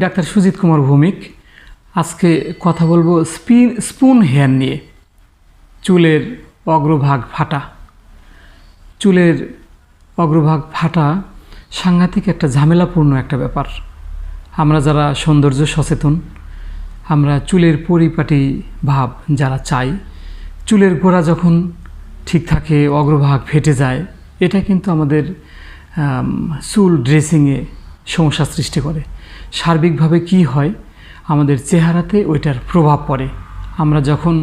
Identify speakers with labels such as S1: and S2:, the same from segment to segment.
S1: Doctor Sujit Kumar Bhowmik, আজকে কথা বলব স্পিন, স্পুন হেয়ার নিয়ে। চুলের অগ্রভাগ ফাটা। চুলের অগ্রভাগ ফাটা সাংঘাতিক একটা ঝামেলাপূর্ণ একটা ব্যাপার। আমরা যারা সৌন্দর্য সচেতন, আমরা চুলের পরিপাটি ভাব যারা চাই, চুলের গোড়া যখন ঠিক থাকে, অগ্রভাগ ফেটে যায়, এটা কিন্তু আমাদের চুল ড্রেসিংয়ে সমস্যা সৃষ্টি করে। সার্বিকভাবে কি হয়, আমাদের চেহারাতে ওইটার প্রভাব পড়ে। আমরা যখন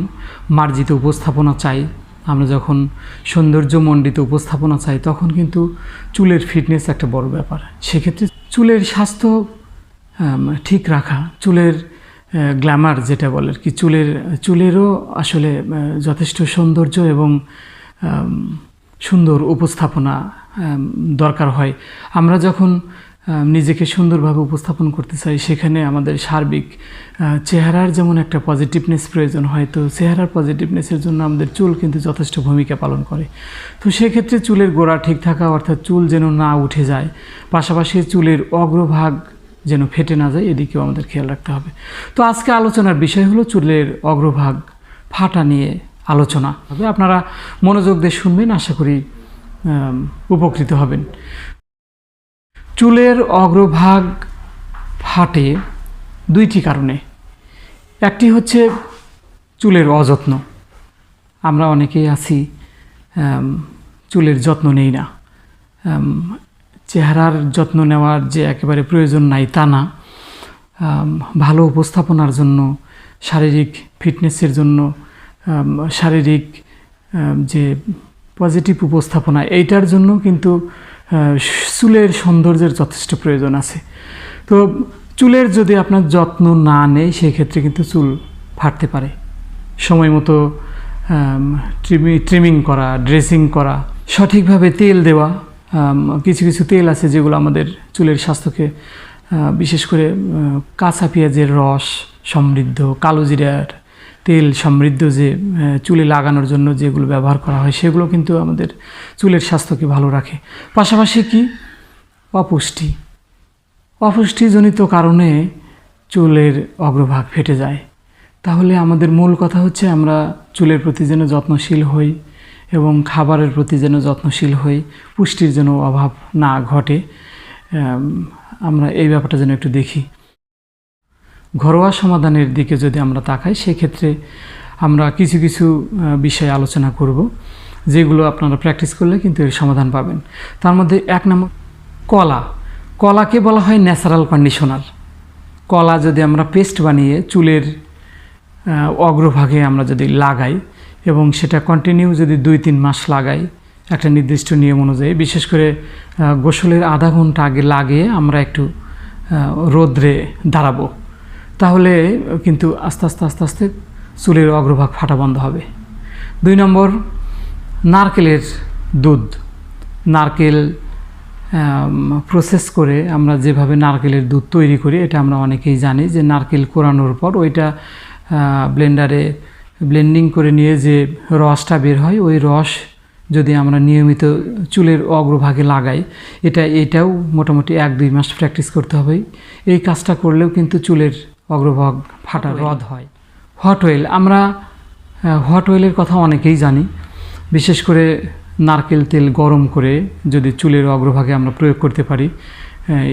S1: মার্জিত উপস্থাপনা চাই, আমরা যখন সৌন্দর্যমণ্ডিত উপস্থাপনা চাই, তখন কিন্তু চুলের ফিটনেস একটা বড় ব্যাপার। সেক্ষেত্রে চুলের স্বাস্থ্য ঠিক রাখা, চুলের গ্ল্যামার যেটা বলে কি, চুলের, চুলেরও আসলে যথেষ্ট সৌন্দর্য এবং সুন্দর উপস্থাপনা দরকার হয়। আমরা যখন নিজেকে সুন্দরভাবে উপস্থাপন করতে চাই। সেখানে আমাদের সার্বিক চেহারার যেমন একটা পজিটিভনেস প্রয়োজন হয়, তো চেহারার পজিটিভনেসের জন্য আমাদের চুল কিন্তু যথেষ্ট ভূমিকা পালন করে। তো সেক্ষেত্রে চুলের গোড়া ঠিক থাকা, অর্থাৎ চুল যেন না উঠে যায়, পাশাপাশি চুলের অগ্রভাগ যেন ফেটে না যায়, এদিকেও আমাদের খেয়াল রাখতে হবে। তো আজকে আলোচনার বিষয় হলো চুলের অগ্রভাগ ফাটা নিয়ে আলোচনা। হবে আপনারা মনোযোগ দিয়ে শুনবেন, আশা করি উপকৃত হবেন। চুলের অগ্রভাগ ফাটে দুইটি কারণে। একটি হচ্ছে চুলের অযত্ন। আমরা অনেকেই আছি চুলের যত্ন নেই না। চেহারার যত্ন নেওয়ার যে একেবারে প্রয়োজন নাই তা না। ভালো উপস্থাপনার জন্য, শারীরিক ফিটনেসের জন্য শারীরিক যে পজিটিভ উপস্থাপনা, এইটার জন্য কিন্তু চুলের সৌন্দর্যের যথেষ্ট প্রয়োজন আছে। তো চুলের যদি আপনার যত্ন না নেই, সেক্ষেত্রে কিন্তু চুল ফাটতে পারে। সময় মতো ট্রিমি ট্রিমিং করা ড্রেসিং করা, সঠিকভাবে তেল দেওয়া কিছু কিছু তেল আছে যেগুলো আমাদের চুলের স্বাস্থ্যকে বিশেষ করে কাঁচা পেঁয়াজের রস, সমৃদ্ধ, কালো জিরার তেল সমৃদ্ধ যে চুলে লাগানোর জন্য যেগুলো ব্যবহার করা হয়, সেগুলো কিন্তু আমাদের চুলের স্বাস্থ্যকে ভালো রাখে। পাশাপাশি কি? অপুষ্টি। অপুষ্টিজনিত কারণে চুলের অগ্রভাগ ফেটে যায়। তাহলে আমাদের মূল কথা হচ্ছে আমরা চুলের প্রতি যেন যত্নশীল হই এবং খাবারের প্রতি যেন যত্নশীল হই, পুষ্টির যেন অভাব না ঘটে। আমরা এই ব্যাপারটা যেন একটু দেখি। ঘরোয়া সমাধানের দিকে যদি আমরা তাকাই, সেক্ষেত্রে আমরা কিছু কিছু বিষয়ে আলোচনা করব, যেগুলো আপনারা প্র্যাকটিস করলে কিন্তু এর সমাধান পাবেন। তার মধ্যে এক নম্বর, কলা। কলাকে বলা হয় ন্যাচারাল কন্ডিশনার কলা যদি আমরা পেস্ট বানিয়ে চুলের অগ্রভাগে আমরা যদি লাগাই এবং সেটা কন্টিনিউ যদি দুই তিন মাস লাগাই, একটা নির্দিষ্ট নিয়ম অনুযায়ী, বিশেষ করে গোসলের আধা ঘণ্টা আগে লাগিয়ে আমরা একটু রোদ্রে দাঁড়াবো। তাহলে কিন্তু আস্তে আস্তে আস্তে আস্তে চুলের অগ্রভাগ ফাটা বন্ধ হবে। দুই নম্বর, নারকেলের দুধ। নারকেল প্রসেস করে আমরা যেভাবে নারকেলের দুধ তৈরি করি, এটা আমরা অনেকেই জানি যে নারকেল কোরানোর পর ওইটা ব্লেন্ডারে ব্লেন্ডিং করে নিয়ে যে রসটা বের হয়, ওই রস যদি আমরা নিয়মিত চুলের অগ্রভাগে লাগাই, এটা, এটাও মোটামুটি এক দুই মাস প্র্যাকটিস করতে হবে। এই কাজটা করলেও কিন্তু চুলের অগ্রভাগ ফাটা রদ হয়। হট অয়েল আমরা হট অয়েলের কথা অনেকেই জানি। বিশেষ করে নারকেল তেল গরম করে যদি চুলের অগ্রভাগে আমরা প্রয়োগ করতে পারি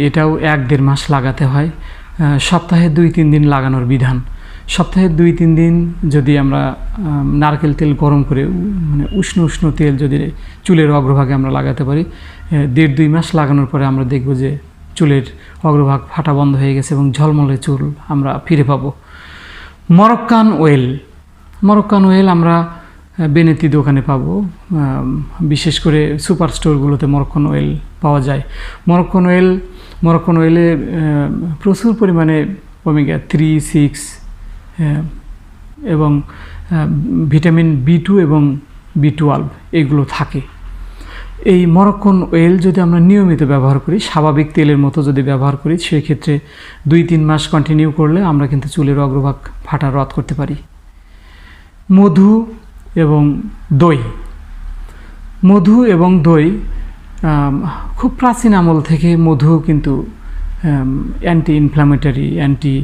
S1: এটাও এক দেড় মাস লাগাতে হয়। সপ্তাহে দুই তিন দিন লাগানোর বিধান। সপ্তাহে দুই তিন দিন যদি আমরা নারকেল তেল গরম করে মানে উষ্ণ উষ্ণ তেল যদি চুলের অগ্রভাগে আমরা লাগাতে পারি দেড় দুই মাস লাগানোর পরে আমরা দেখব যে চুলের অগ্রভাগ ফাটা বন্ধ হয়ে গেছে এবং ঝলমলে চুল আমরা ফিরে পাবো। Moroccan well. মরক্কান ওয়েল আমরা বেনেতি দোকানে পাবো। বিশেষ করে সুপার স্টোরগুলোতে মরক্কান ওয়েল পাওয়া যায়। মরক্কান ওয়েল, মরক্কান ওয়েলে প্রচুর পরিমাণে ওমেগা থ্রি সিক্স এবং ভিটামিন বি টু এবং বি টুয়েলভ এগুলো থাকে। এই মরক্কন ওয়েল যদি আমরা নিয়মিত ব্যবহার করি, স্বাভাবিক তেলের মতো যদি ব্যবহার করি, সেক্ষেত্রে দুই তিন মাস কন্টিনিউ করলে আমরা কিন্তু চুলের অগ্রভাগ ফাটা রদ করতে পারি। মধু এবং দই। মধু এবং দই খুব প্রাচীন আমল থেকে মধু কিন্তু অ্যান্টি ইনফ্ল্যামেটারি অ্যান্টি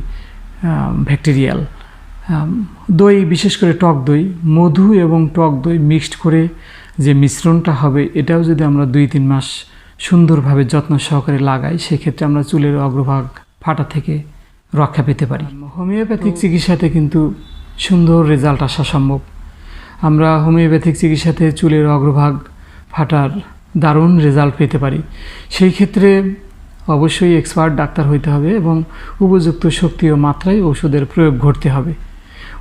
S1: ব্যাকটেরিয়াল দই, বিশেষ করে টক দই, মধু এবং টক দই মিক্সড করে যে মিশ্রণটা হবে এটাও যদি আমরা দুই তিন মাস সুন্দরভাবে যত্ন সহকারে লাগাই সেক্ষেত্রে আমরা চুলের অগ্রভাগ ফাটা থেকে রক্ষা পেতে পারি। হোমিওপ্যাথিক চিকিৎসাতে কিন্তু সুন্দর রেজাল্ট আসা সম্ভব। আমরা হোমিওপ্যাথিক চিকিৎসাতে চুলের অগ্রভাগ ফাটার দারুণ রেজাল্ট পেতে পারি। সেই ক্ষেত্রে অবশ্যই এক্সপার্ট ডাক্তার হইতে হবে এবং উপযুক্ত শক্তি ও মাত্রায় ঔষধের প্রয়োগ ঘটতে হবে।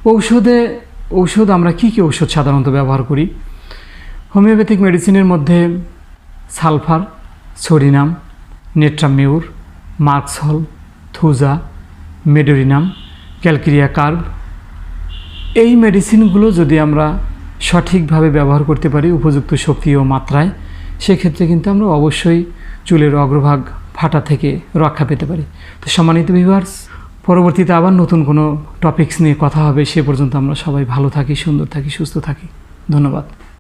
S1: ঔষধে ঔষধ আমরা কী কী ঔষধ সাধারণত ব্যবহার করি? হোমিওপ্যাথিক মেডিসিনের মধ্যে sulphur, সোডিনাম, natrum mur, merc sol, thuja, medorrhinum, calcarea carb এই মেডিসিনগুলো যদি আমরা সঠিকভাবে ব্যবহার করতে পারি উপযুক্ত শক্তি ও মাত্রায়, সেক্ষেত্রে কিন্তু আমরা অবশ্যই চুলের অগ্রভাগ ফাটা থেকে রক্ষা পেতে পারি। তো সম্মানিত ভিউয়ার্স পরবর্তীতে আবার নতুন কোনো টপিকস নিয়ে কথা হবে, সে পর্যন্ত আমরা সবাই ভালো থাকি, সুন্দর থাকি, সুস্থ থাকি। ধন্যবাদ।